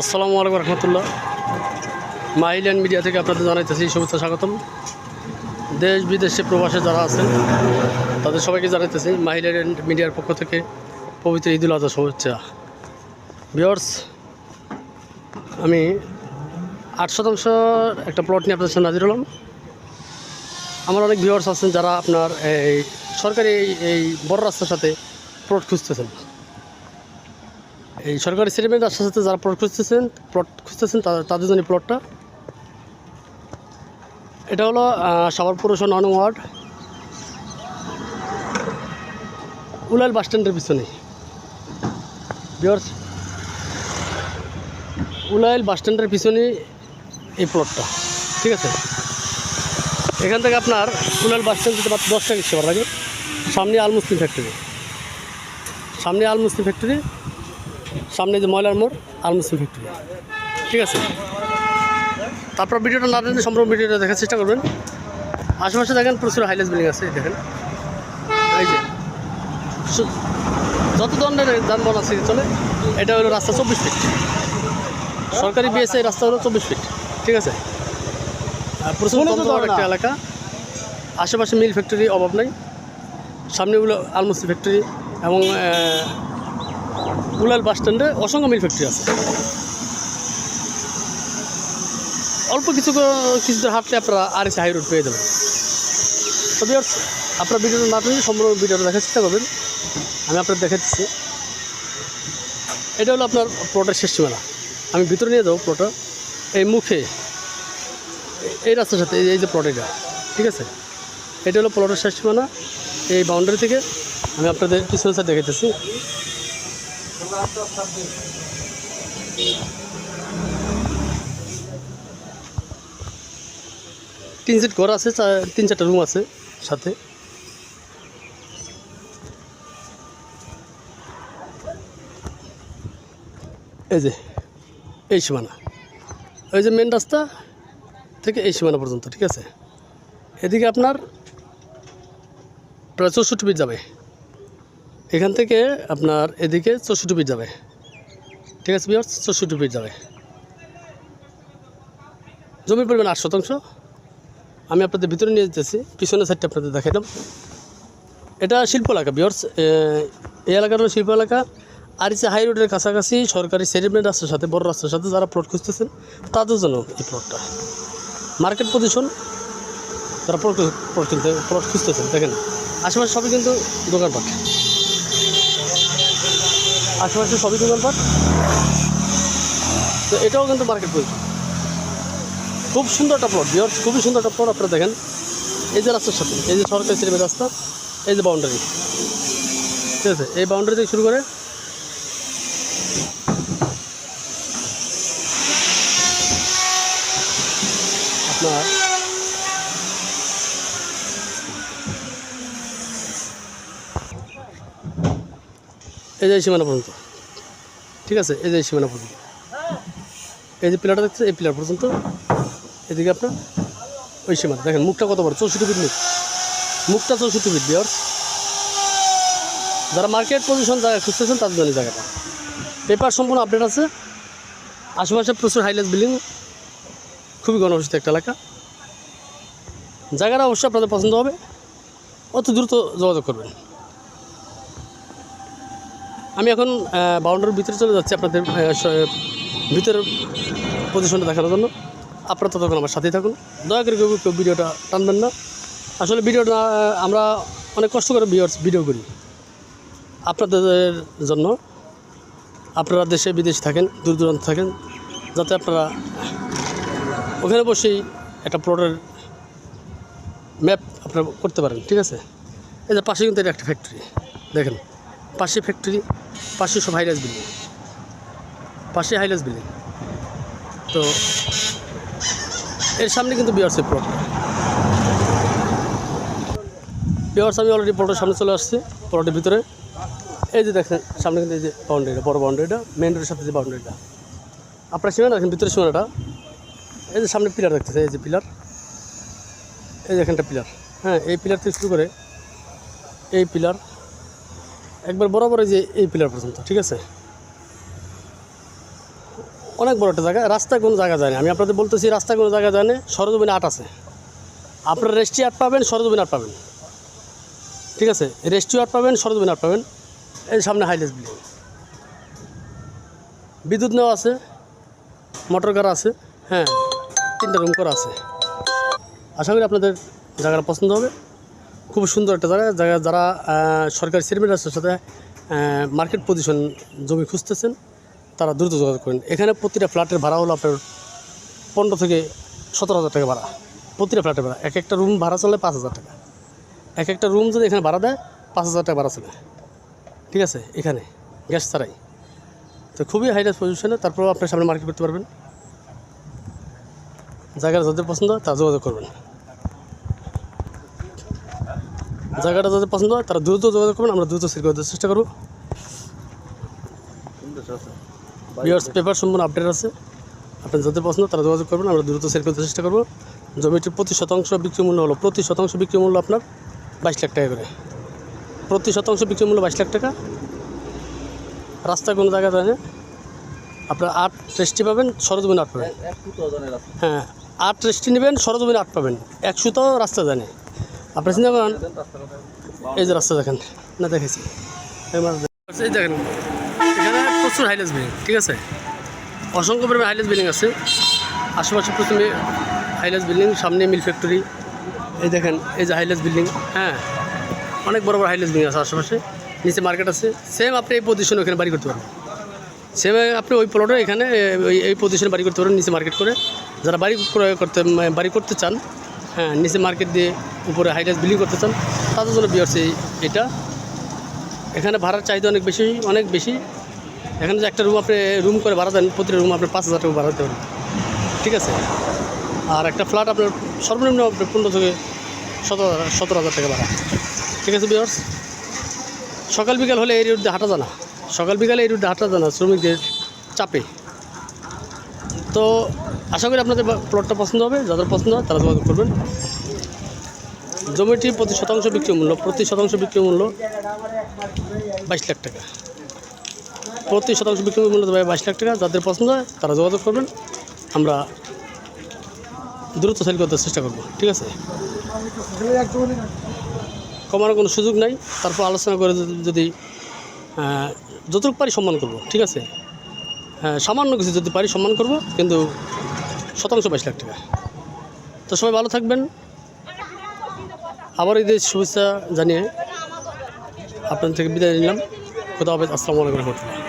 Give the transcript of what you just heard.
আসসালামু আলাইকুম রহমতুল্লাহ। Mile End media থেকে আপনাদের জানাইতেছি শুভেচ্ছা, স্বাগতম। দেশ বিদেশে প্রবাসে যারা আছেন, তাদের সবাইকে জানাইতেছি মাইল্যান্ড মিডিয়ার পক্ষ থেকে পবিত্র ঈদুল আজহা শুভেচ্ছা। বিয়ার্স আমি আট শতাংশ একটা প্লট নিয়ে আপনাদের সামনে হাজির হলাম। আমার অনেক ভিউয়ার্স আছেন যারা আপনার এই সরকারি এই বড় রাস্তার সাথে প্লট খুঁজতেছেন। এই সরকারি সেটেলমেন্ট রাস্তার সাথে যারা প্লট খুঁজতেছেন প্লট খুঁজতেছেন, তাদের জন্য প্লটটা এটা হলো সাভার পৌরসভা নন ওয়ার্ড। উলাইল বাস স্ট্যান্ডের পিছনে। উলাইল বাস স্ট্যান্ডের পিছনে এই প্লটটা ঠিক আছে? এখান থেকে আপনার উলাইল বাস স্ট্যান্ড যেতে মাত্র দশ সেবার সামনে আল মুসলিম ফ্যাক্টরি সামনে আল মুসলিম ফ্যাক্টরি সামনে যে ময়লার মোড় আল ফ্যাক্টরি ঠিক আছে? তারপর ভিডিওটা না দেখলে সম্পূর্ণ ভিডিওটা দেখার চেষ্টা করবেন। আশেপাশে দেখেন প্রচুর হাইলেস বিল্ডিং আছে দেখেন। এই যে যত ধরনের যানবাহন আছে চলে এটা হলো রাস্তা চব্বিশ ফিট সরকারি বিএসআই রাস্তা হলো চব্বিশ ফিট ঠিক আছে? প্রচুর একটা এলাকা। আশেপাশে মিল ফ্যাক্টরি অভাব নাই। সামনে হলো আলমুসি ফ্যাক্টরি এবং উলাল বাস স্ট্যান্ডে অসংখ্য মিল ফ্যাক্টরি আছে। অল্প কিছু ক- কিছু হাঁটলে আপনারা আর এসে হাই রোড পেয়ে যাবেন। তো বিয়ার্স আপনার ভিডিওটা না পেলে সম্পূর্ণ ভিডিওটা দেখার চেষ্টা করবেন। আমি আপনার দেখাচ্ছি। এটা হলো আপনার প্লটের শেষ সীমানা। আমি ভিতরে নিয়ে যাব প্লটটা। এই মুখে, এই রাস্তার সাথে, এই- যে প্লট এটা, ঠিক আছে? এটা হলো প্লটের শেষ সীমানা। এই বাউন্ডারি থেকে আমি আপনাদের পিছনে সাইড দেখাইতেছি। তিন সেট ঘর আছে তিন চারটা রুম আছে সাথে। এই যে, এই সীমানা। ওই যে মেন রাস্তা থেকে এই সীমানা পর্যন্ত, ঠিক আছে? এদিকে আপনার প্রায় চৌষট্টি ফিট যাবে। এখান থেকে আপনার এদিকে চৌষট্টি ফিট যাবে। ঠিক আছে বিয়ার্স চৌষট্টি ফিট যাবে। জমির পরিমাণ আট শতাংশ। আমি আপনাদের ভিতরে নিয়ে যেতেছি, পিছনের সাইডটা আপনাদের দেখাইলাম এটা শিল্প এলাকা বিয়ার্স এই এলাকার শিল্প এলাকা। আর যে হাই রোডের কাছাকাছি সরকারি সেটেলমেন্ট রাস্তার সাথে, বড় রাস্তার সাথে যারা প্লট খুঁজতেছেন, তাদের জন্য এই প্লটটা মার্কেট পজিশন তারা প্লট প্লট কিনতে প্লট খুঁজতেছেন, দেখেন, আশেপাশে সবই কিন্তু দোকানপাট। আশেপাশে সবই দোকানপাট তো এটাও কিন্তু মার্কেট পজিশন খুব সুন্দর একটা প্লট বিয়ার খুবই সুন্দর একটা প্লট আপনারা দেখেন। এই যে রাস্তার সাথে, এই যে সরকারি সিনেমের রাস্তা, এই যে বাউন্ডারি ঠিক আছে, এই বাউন্ডারি থেকে শুরু করে আপনার এই যে সীমানা পর্যন্ত। ঠিক আছে? এই যে সীমানা পর্যন্ত। এই যে পিলারটা দেখছে এই পিলার পর্যন্ত। এদিকে আপনার ওই সীমানা। দেখেন, মুখটা কত বড়? চৌষট্টি ফিট মুখ। মুখটা চৌষট্টি ফিট বিয়ার যারা মার্কেট পজিশন জায়গা খুঁজতেছেন, তাদের জন্য জায়গাটা। পেপার সম্পূর্ণ আপডেট আছে। আশেপাশে প্রচুর হাইলেস বিল্ডিং খুবই গণবসিত একটা এলাকা। জায়গাটা অবশ্যই আপনাদের পছন্দ হবে। অত দ্রুত যোগাযোগ করবেন। আমি এখন বাউন্ডারির ভিতরে চলে যাচ্ছি আপনাদের ভিতরের পজিশনটা দেখানোর জন্য। আপনারা ততক্ষণ আমার সাথেই থাকুন। দয়া করে কেউ ভিডিওটা টানবেন না। আসলে ভিডিওটা আমরা অনেক কষ্ট করে ভিডিও ভিডিও করি। আপনাদের জন্য, আপনারা দেশে, বিদেশে থাকেন, দূর দূরান্ত থাকেন, যাতে আপনারা ওখানে বসেই একটা প্লটের ম্যাপ আপনারা করতে পারেন, ঠিক আছে? এই যে পাশে কিন্তু এটা একটা ফ্যাক্টরি দেখেন। পাশে ফ্যাক্টরি পাশে সব হাইরাইজ বিল্ডিং পাশে হাইরাইজ বিল্ডিং তো এর সামনে কিন্তু বিয়ার্সের প্লট বিয়ার্স আমি অলরেডি প্লটের সামনে চলে আসছি প্লটের ভিতরে। এই যে দেখেন, সামনে কিন্তু এই যে বাউন্ডারিটা বড় বাউন্ডারিটা মেন রোডের সাথে যে বাউন্ডারিটা আপনার সীমানা দেখেন ভিতরে সীমানাটা এই যে সামনে পিলার দেখতেছে, এই যে পিলার এই যে এখানটা পিলার হ্যাঁ এই পিলার থেকে শুরু করে এই পিলার একবার বরাবর যে এই পিলার পর্যন্ত, ঠিক আছে? অনেক বড় একটা জায়গা রাস্তায় কোনো জায়গা যায় না। আমি আপনাদের বলতেছি রাস্তায় কোনো জায়গা যায় না, সরজমিনে আট আছে। আপনার রেস্ট্রি আট পাবেন, সরজমিনে আট পাবেন। ঠিক আছে? রেস্ট্রি আট পাবেন, সরজমিনে আট পাবেন। এই সামনে হাইলেস বিল্ডিং বিদ্যুৎ নেওয়া আছে মোটর কার আছে হ্যাঁ তিনটা রুম করা আছে। আশা করি আপনাদের জায়গাটা পছন্দ হবে। খুব সুন্দর একটা জায়গা জায়গা যারা সরকারি সেলিব্রেটার্সের সাথে মার্কেট পজিশন জমি খুঁজতেছেন, তারা দ্রুত যোগাযোগ করেন। এখানে প্রতিটা ফ্ল্যাটের ভাড়া হলো আপনার পনেরো থেকে সতেরো হাজার টাকা ভাড়া। প্রতিটা ফ্ল্যাটের ভাড়া। এক একটা রুম ভাড়া চলে পাঁচ হাজার টাকা। এক একটা রুম যদি এখানে ভাড়া দেয়, পাঁচ হাজার টাকা ভাড়া চলে। ঠিক আছে? এখানে। গ্যাস ছাড়াই। তো খুবই হাইরাইজ পজিশনে তারপরেও আপনার সামনে মার্কেট করতে পারবেন। জায়গাটা যাদের পছন্দ তারা যোগাযোগ করবেন। জায়গাটা যাদের পছন্দ হয় তারা দ্রুত যোগাযোগ করবেন আমরা দ্রুত সেল করতে চেষ্টা করব। বিয়ার্স পেপার সম্পূর্ণ আপডেট আছে। আপনার যাদের পছন্দ তারা যোগাযোগ করবেন আমরা দ্রুত সেল করতে চেষ্টা করব। জমিটির প্রতি শতাংশ বিক্রি মূল্য হলো প্রতি শতাংশ বিক্রি মূল্য আপনার বাইশ লাখ টাকা করে। প্রতি শতাংশ বিক্রি মূল্য বাইশ লাখ টাকা। রাস্তায় কোনো জায়গা যায় না। আপনার আট রেস্টি পাবেন সরজমিন আট পাবেন। হ্যাঁ আট রেস্টি নেবেন সরজমিন আট পাবেন। একশো তো রাস্তা জানে আপনি চিন্তা করেন, এই যে রাস্তা দেখেন, না দেখেছি। এই দেখেন। এখানে প্রচুর হাইলেস বিল্ডিং ঠিক আছে? অসংখ্য পরিমাণে হাইলেস বিল্ডিং আছে। আশেপাশে প্রথমে হাইলেস বিল্ডিং সামনে মিল ফ্যাক্টরি এই দেখেন, এই যে হাইলেস বিল্ডিং হ্যাঁ? অনেক বড় বড় হাইলেস বিল্ডিং আছে আশেপাশে। নিচে মার্কেট আছে। সেম আপনি এই পজিশনে ওখানে বাড়ি করতে পারবেন সেম আপনি ওই প্লটে এখানে এই পজিশনে বাড়ি করতে পারেন, নিচে মার্কেট করে। যারা বাড়ি করতে বাড়ি করতে চান হ্যাঁ নিচে মার্কেট দিয়ে উপরে হাই হাইরাইজ বিল্ডিং করতে চান, তাদের জন্য বিয়ার্স এই এটা। এখানে ভাড়ার চাহিদা অনেক বেশি অনেক বেশি। এখানে যে একটা রুম আপনি রুম করে ভাড়া দেন, প্রতিটা রুম আপনি পাঁচ হাজার টাকা ভাড়া দিতে ঠিক আছে? আর একটা ফ্ল্যাট আপনার সর্বনিম্ন আপনার পনেরো থেকে সতেরো সতেরো হাজার টাকা ভাড়া। ঠিক আছে বিয়ার্স সকাল বিকাল হলে এই রুটে হাঁটা জানা সকাল বিকালে এই রুটে হাঁটা জানা শ্রমিকদের চাপে। তো আশা করি আপনাদের প্লটটা পছন্দ হবে, যাদের পছন্দ হয় তারা যোগাযোগ করবেন। জমিটি প্রতি শতাংশ বিক্রি মূল্য, প্রতি শতাংশ বিক্রি মূল্য বাইশ লাখ টাকা। প্রতি শতাংশ বিক্রি মূল্য বাইশ লাখ টাকা, যাদের পছন্দ হয় তারা যোগাযোগ করবেন। আমরা দ্রুত সেল করতে চেষ্টা করব, ঠিক আছে? কমানোর কোনো সুযোগ নাই, তারপর আলোচনা করে যদি- যতটুকু পারি সম্মান করব, ঠিক আছে? হ্যাঁ সামান্য কিছু যদি পারি সম্মান করব, কিন্তু শতাংশ বাইশ লাখ টাকা। তো সবাই ভালো থাকবেন। আবার ঈদের শুভেচ্ছা জানিয়ে আপনাদের থেকে বিদায় নিলাম। কোথাও হাফেজ। আসসালামু আলাইকুম রহমতুল্লাহ।